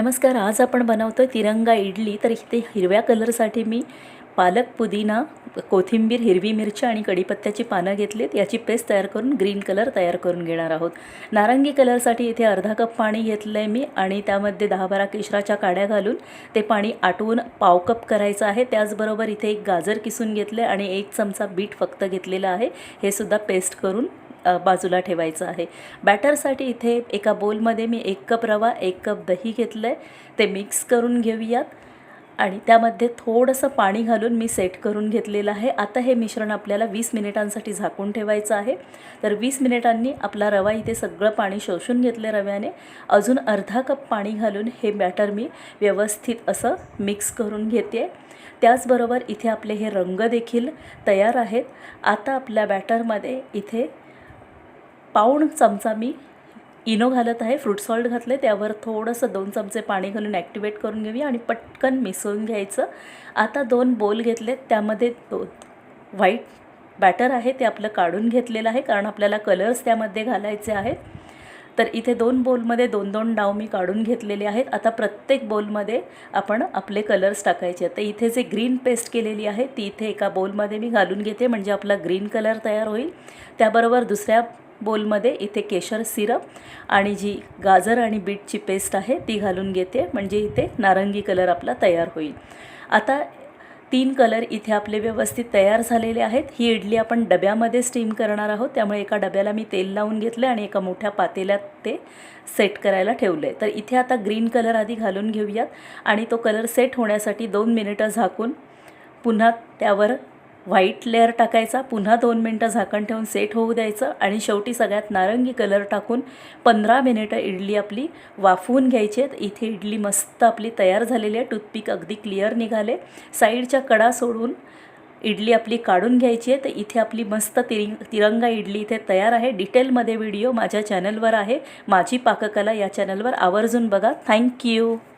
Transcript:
नमस्कार आज आपण बनवतो तिरंगा इडली. तर इथे हिरव्या कलरसाठी मी पालक पुदिना कोथिंबीर हिरवी मिरची आणि कढीपत्त्याची पानं घेतलीत. याची पेस्ट तयार करून ग्रीन कलर तयार करून घेणार आहोत. नारंगी कलरसाठी इथे अर्धा कप पाणी घेतलं आहे मी आणि त्यामध्ये दहा बारा केशराच्या काड्या घालून ते पाणी आटवून पाव कप करायचं आहे. त्याचबरोबर इथे एक गाजर किसून घेतलं आहे आणि एक चमचा बीट फक्त घेतलेला आहे. हे सुद्धा पेस्ट करून बाजूला ठेवायचं आहे. बॅटरसाठी इथे एका बोलमध्ये मी एक कप रवा एक कप दही घेतलं आहे ते मिक्स करून घेऊयात. आणि त्यामध्ये थोडंसं पाणी घालून मी सेट करून घेतलेलं आहे. आता हे मिश्रण आपल्याला वीस मिनिटांसाठी झाकून ठेवायचं आहे. तर वीस मिनिटांनी आपला रवा इथे सगळं पाणी शोषून घेतलं रव्याने. अजून अर्धा कप पाणी घालून हे बॅटर मी व्यवस्थित असं मिक्स करून घेते. त्याचबरोबर इथे आपले हे रंग देखील तयार आहेत. आता आपल्या बॅटरमध्ये इथे पाऊण चमचा मी इनो घालत आहे फ्रूट सॉल्ट घातले त्यावर थोडंसं दोन चमचे पाणी घालून ॲक्टिवेट करून घेऊया आणि पटकन मिसळून घ्यायचं. आता दोन बोल घेतले त्यामध्ये दो व्हाईट बॅटर आहे ते आपलं काढून घेतलेलं आहे कारण आपल्याला कलर्स त्यामध्ये घालायचे आहेत. तर इथे दोन बोलमध्ये दोन दोन डाव मी काढून घेतलेले आहेत. आता प्रत्येक बोलमध्ये आपण आपले कलर्स टाकायचे. आहेत तर इथे जे ग्रीन पेस्ट केलेली आहे ती इथे एका बोलमध्ये मी घालून घेते म्हणजे आपला ग्रीन कलर तयार होईल. त्याबरोबर दुसऱ्या बोलमध्ये इथे केशर सिरप आणि जी गाजर आणि बीटची पेस्ट आहे ती घालून घेते. म्हणजे इथे नारंगी कलर आपला तयार होईल. आता तीन कलर इथे आपले व्यवस्थित तयार झालेले आहेत. ही इडली आपण डब्यामध्ये स्टीम करणार आहोत. त्यामुळे एका डब्याला मी तेल लावून घेतलं आणि एका मोठ्या पातेल्यात ते सेट करायला ठेवलं आहे तर इथे आता ग्रीन कलर आधी घालून घेऊयात आणि तो कलर सेट होण्यासाठी दोन मिनिटं झाकून पुन्हा त्यावर व्हाईट लेअर टाकायचा पुन्हा दोन मिनटं झाकण ठेवून सेट होऊ द्यायचं आणि शेवटी सगळ्यात नारंगी कलर टाकून पंधरा मिनिटं इडली आपली वाफवून घ्यायची आहेत. इथे इडली मस्त आपली तयार झालेली आहे. टूथपिक अगदी क्लिअर निघाले. साईडच्या कडा सोडून इडली आपली काढून घ्यायची आहे. तर इथे आपली मस्त तिरिंग तिरंगा इडली इथे तयार आहे. डिटेलमध्ये व्हिडिओ माझ्या चॅनलवर आहे. माझी पाककला या चॅनलवर आवर्जून बघा. थँक्यू